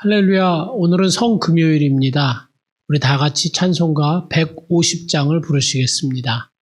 할렐루야, 오늘은 성금요일입니다. 우리 다 같이 찬송가 150장을 부르시겠습니다.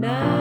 now.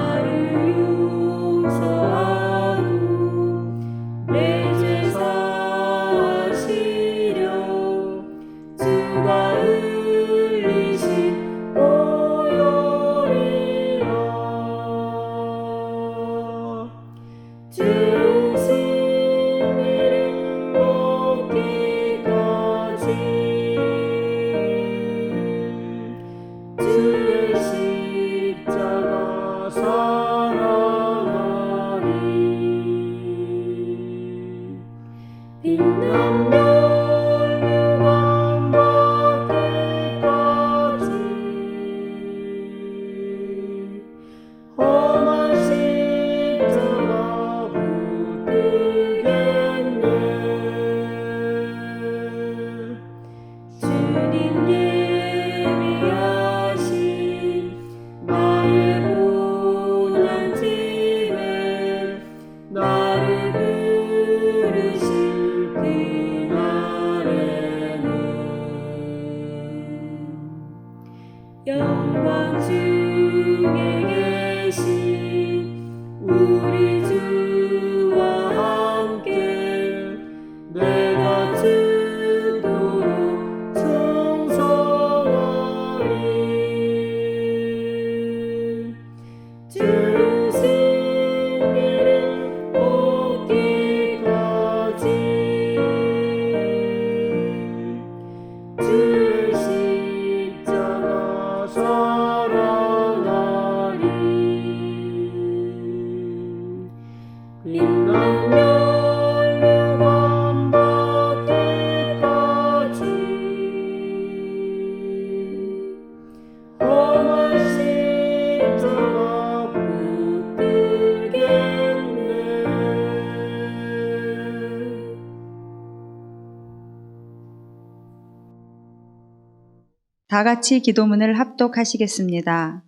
다 같이 기도문을 합독하시겠습니다.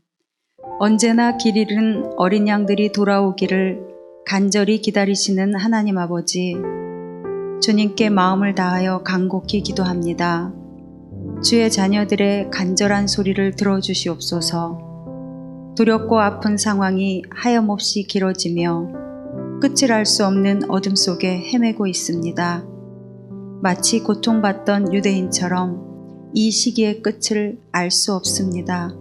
언제나 길 잃은 어린 양들이 돌아오기를 간절히 기다리시는 하나님 아버지, 주님께 마음을 다하여 간곡히 기도합니다. 주의 자녀들의 간절한 소리를 들어주시옵소서. 두렵고 아픈 상황이 하염없이 길어지며 끝을 알 수 없는 어둠 속에 헤매고 있습니다. 마치 고통받던 유대인처럼 이 시기의 끝을 알 수 없습니다.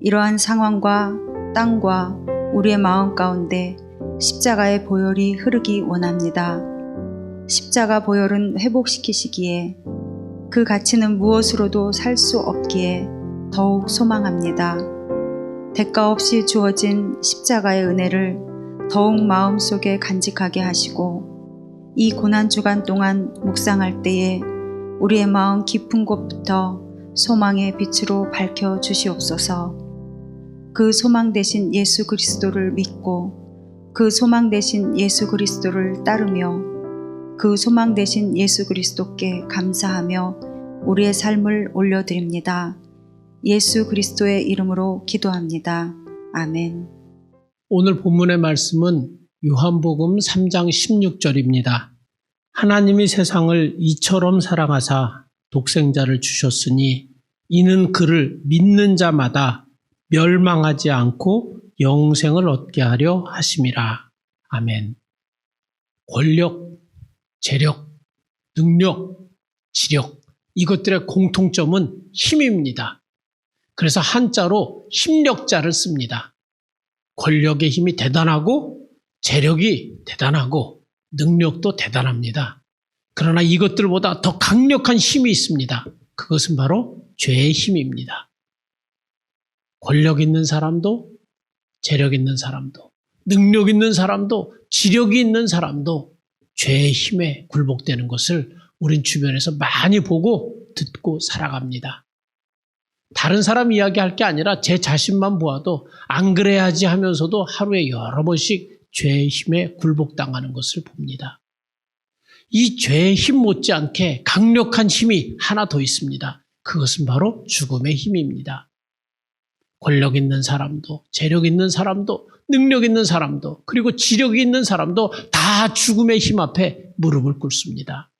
이러한 상황과 땅과 우리의 마음 가운데 십자가의 보혈이 흐르기 원합니다. 십자가 보혈은 회복시키시기에 그 가치는 무엇으로도 살 수 없기에 더욱 소망합니다. 대가 없이 주어진 십자가의 은혜를 더욱 마음속에 간직하게 하시고 이 고난 주간 동안 묵상할 때에 우리의 마음 깊은 곳부터 소망의 빛으로 밝혀 주시옵소서. 그 소망 대신 예수 그리스도를 믿고 그 소망 대신 예수 그리스도를 따르며 그 소망 대신 예수 그리스도께 감사하며 우리의 삶을 올려드립니다. 예수 그리스도의 이름으로 기도합니다. 아멘. 오늘 본문의 말씀은 요한복음 3장 16절입니다. 하나님이 세상을 이처럼 사랑하사 독생자를 주셨으니 이는 그를 믿는 자마다 멸망하지 않고 영생을 얻게 하려 하심이라. 아멘. 권력, 재력, 능력, 지력, 이것들의 공통점은 힘입니다. 그래서 한자로 힘력자를 씁니다. 권력의 힘이 대단하고 재력이 대단하고 능력도 대단합니다. 그러나 이것들보다 더 강력한 힘이 있습니다. 그것은 바로 죄의 힘입니다. 권력 있는 사람도 재력 있는 사람도 능력 있는 사람도 지력이 있는 사람도 죄의 힘에 굴복되는 것을 우린 주변에서 많이 보고 듣고 살아갑니다. 다른 사람 이야기할 게 아니라 제 자신만 보아도 안 그래야지 하면서도 하루에 여러 번씩 죄의 힘에 굴복당하는 것을 봅니다. 이 죄의 힘 못지않게 강력한 힘이 하나 더 있습니다. 그것은 바로 죽음의 힘입니다. 권력 있는 사람도, 재력 있는 사람도, 능력 있는 사람도, 그리고 지력이 있는 사람도 다 죽음의 힘 앞에 무릎을 꿇습니다.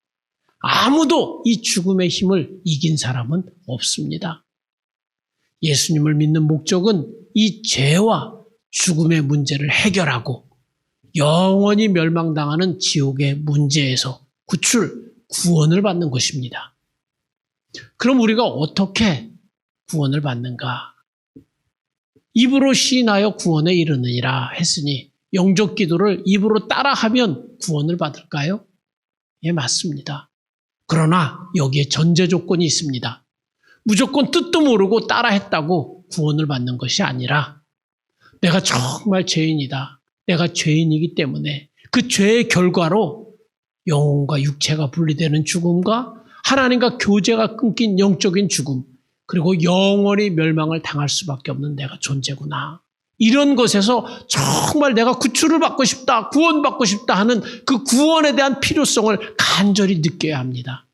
아무도 이 죽음의 힘을 이긴 사람은 없습니다. 예수님을 믿는 목적은 이 죄와 죽음의 문제를 해결하고 영원히 멸망당하는 지옥의 문제에서 구출, 구원을 받는 것입니다. 그럼 우리가 어떻게 구원을 받는가? 입으로 시인하여 구원에 이르느니라 했으니 영적 기도를 입으로 따라하면 구원을 받을까요? 예, 맞습니다. 그러나 여기에 전제 조건이 있습니다. 무조건 뜻도 모르고 따라했다고 구원을 받는 것이 아니라 내가 정말 죄인이다. 내가 죄인이기 때문에 그 죄의 결과로 영혼과 육체가 분리되는 죽음과 하나님과 교제가 끊긴 영적인 죽음, 그리고 영원히 멸망을 당할 수밖에 없는 내가 존재구나. 이런 것에서 정말 내가 구출을 받고 싶다, 구원받고 싶다 하는 그 구원에 대한 필요성을 간절히 느껴야 합니다.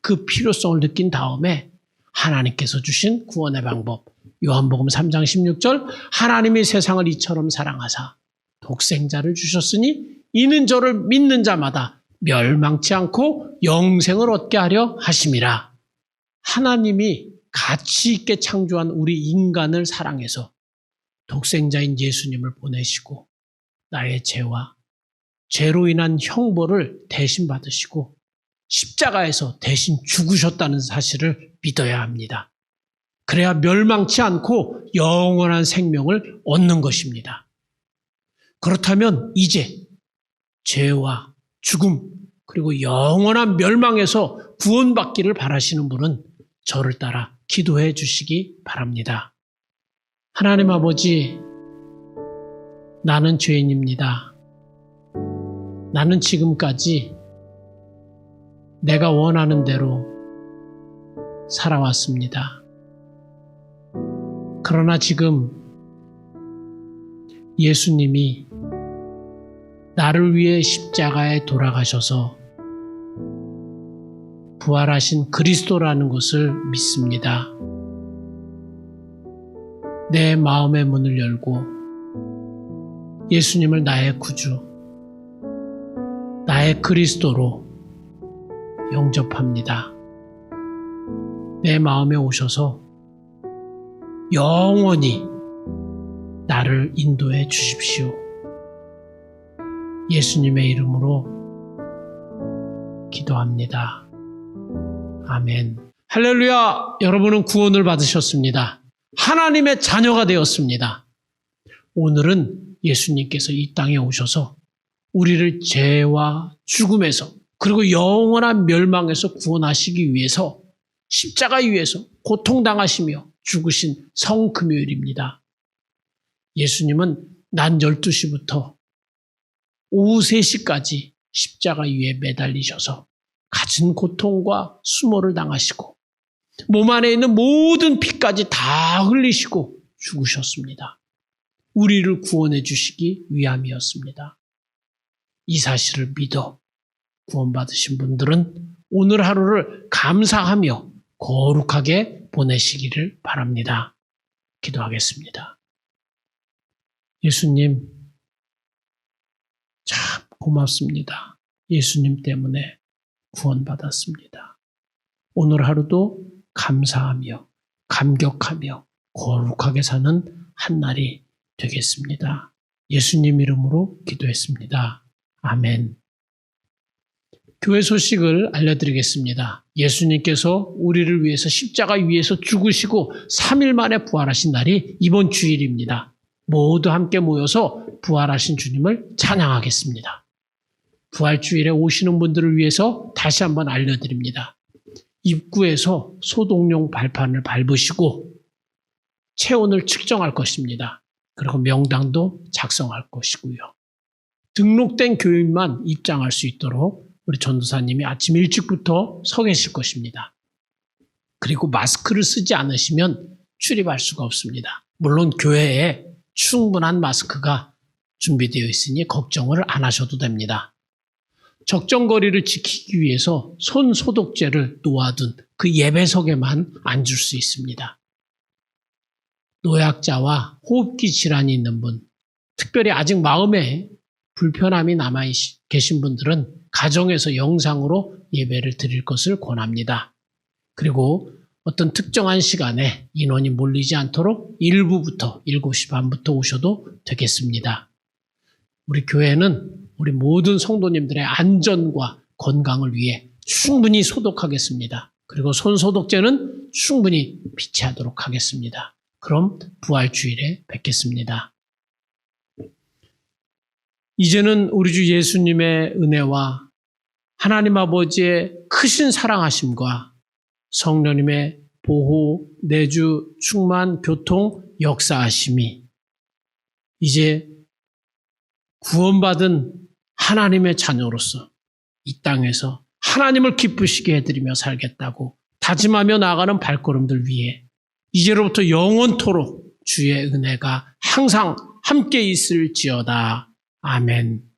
그 필요성을 느낀 다음에 하나님께서 주신 구원의 방법, 요한복음 3장 16절, 하나님이 세상을 이처럼 사랑하사 독생자를 주셨으니 이는 저를 믿는 자마다 멸망치 않고 영생을 얻게 하려 하심이라. 하나님이 가치 있게 창조한 우리 인간을 사랑해서 독생자인 예수님을 보내시고 나의 죄와 죄로 인한 형벌을 대신 받으시고 십자가에서 대신 죽으셨다는 사실을 믿어야 합니다. 그래야 멸망치 않고 영원한 생명을 얻는 것입니다. 그렇다면 이제 죄와 죽음 그리고 영원한 멸망에서 구원받기를 바라시는 분은 저를 따라 기도해 주시기 바랍니다. 하나님 아버지, 나는 죄인입니다. 나는 지금까지 내가 원하는 대로 살아왔습니다. 그러나 지금 예수님이 나를 위해 십자가에 돌아가셔서 부활하신 그리스도라는 것을 믿습니다. 내 마음의 문을 열고 예수님을 나의 구주, 나의 그리스도로 영접합니다. 내 마음에 오셔서 영원히 나를 인도해 주십시오. 예수님의 이름으로 기도합니다. 아멘. 할렐루야! 여러분은 구원을 받으셨습니다. 하나님의 자녀가 되었습니다. 오늘은 예수님께서 이 땅에 오셔서 우리를 죄와 죽음에서 그리고 영원한 멸망에서 구원하시기 위해서 십자가 위에서 고통당하시며 죽으신 성금요일입니다. 예수님은 낮 12시부터 오후 3시까지 십자가 위에 매달리셔서 갖은 고통과 수모를 당하시고 몸 안에 있는 모든 피까지 다 흘리시고 죽으셨습니다. 우리를 구원해 주시기 위함이었습니다. 이 사실을 믿어 구원받으신 분들은 오늘 하루를 감사하며 거룩하게 보내시기를 바랍니다. 기도하겠습니다. 예수님, 참 고맙습니다. 예수님 때문에 구원받았습니다. 오늘 하루도 감사하며 감격하며 거룩하게 사는 한 날이 되겠습니다. 예수님 이름으로 기도했습니다. 아멘. 교회 소식을 알려드리겠습니다. 예수님께서 우리를 위해서 십자가 위에서 죽으시고 3일 만에 부활하신 날이 이번 주일입니다. 모두 함께 모여서 부활하신 주님을 찬양하겠습니다. 부활주일에 오시는 분들을 위해서 다시 한번 알려드립니다. 입구에서 소독용 발판을 밟으시고 체온을 측정할 것입니다. 그리고 명당도 작성할 것이고요. 등록된 교인만 입장할 수 있도록 우리 전도사님이 아침 일찍부터 서 계실 것입니다. 그리고 마스크를 쓰지 않으시면 출입할 수가 없습니다. 물론 교회에 충분한 마스크가 준비되어 있으니 걱정을 안 하셔도 됩니다. 적정거리를 지키기 위해서 손 소독제를 놓아둔 그 예배석에만 앉을 수 있습니다. 노약자와 호흡기 질환이 있는 분, 특별히 아직 마음에 불편함이 남아 계신 분들은 가정에서 영상으로 예배를 드릴 것을 권합니다. 그리고 어떤 특정한 시간에 인원이 몰리지 않도록 일부부터 7시 반부터 오셔도 되겠습니다. 우리 교회는 우리 모든 성도님들의 안전과 건강을 위해 충분히 소독하겠습니다. 그리고 손 소독제는 충분히 비치하도록 하겠습니다. 그럼 부활 주일에 뵙겠습니다. 이제는 우리 주 예수님의 은혜와 하나님 아버지의 크신 사랑하심과 성령님의 보호, 내주, 충만, 교통, 역사하심이 이제 구원받은 하나님의 자녀로서 이 땅에서 하나님을 기쁘시게 해드리며 살겠다고 다짐하며 나아가는 발걸음들 위해 이제로부터 영원토록 주의 은혜가 항상 함께 있을지어다. 아멘.